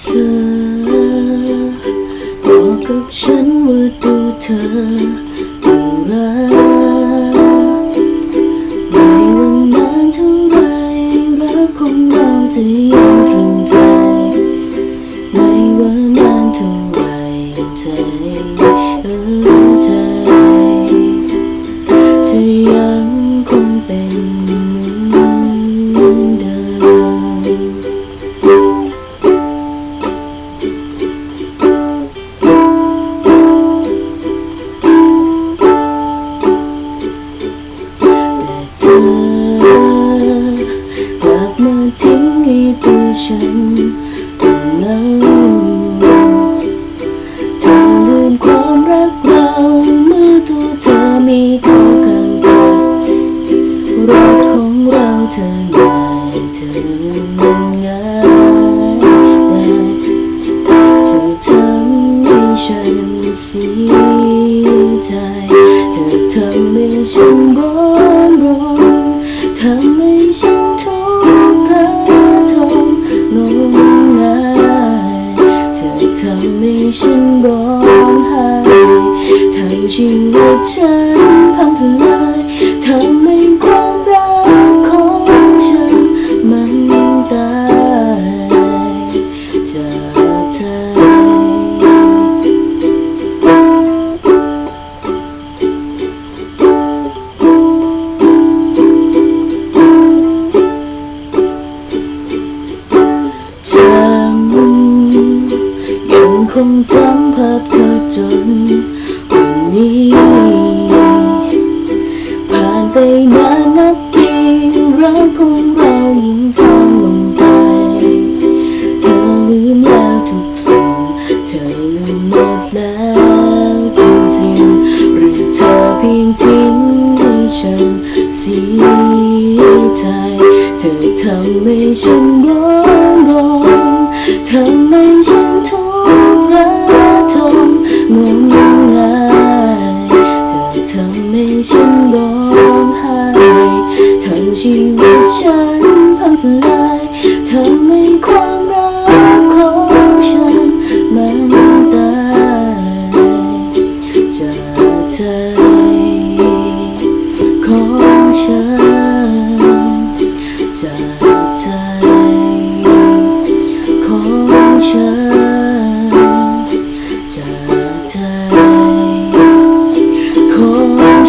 เธอบอกกับฉันว่าตัวเธอจะรักในวันนานเท่าไรรักของเราจะยังตรึง ฉันเสียใจเธอทำให้ฉันร้อนรนทำให้ฉันทุกข์ระทมงมงายเธอทำให้ฉันร้องไห้ทำชีวิตฉันพังทลายทำให้ จำยังคงจำภาพเธอจนวันนี้ ผ่านไปนานนับปีรักของเรายิ่งจางลงไป เธอลืมแล้วทุกสิ่ง เธอลืมหมดแล้วจริงๆหรือเธอเพียงทิ้งให้ฉันเสียใจ เธอทำให้ฉันร้อนรน ทำให้ฉันทุกข์ระทมงมงายเธอทำให้ฉันร้องไห้ทั้งชีวิตฉัน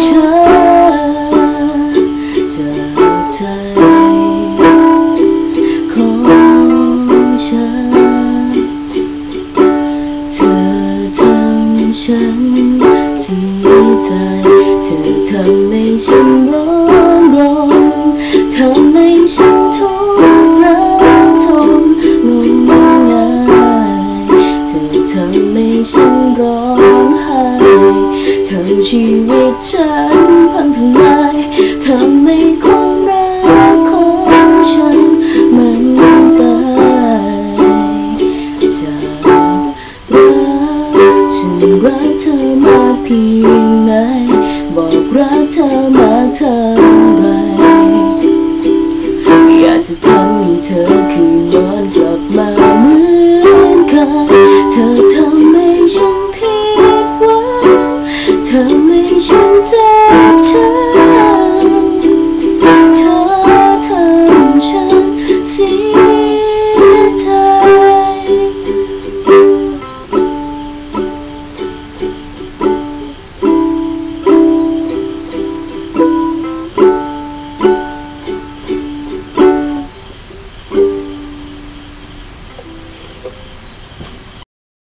ฉันจากใจของฉัน เธอทำฉันเสียใจ เธอทำให้ฉันร้อน ทำชีวิตฉันพังทลายทำให้ความรักของฉันมันตายจากรักฉันรักเธอมากเพียงไหนบอกรักเธอมา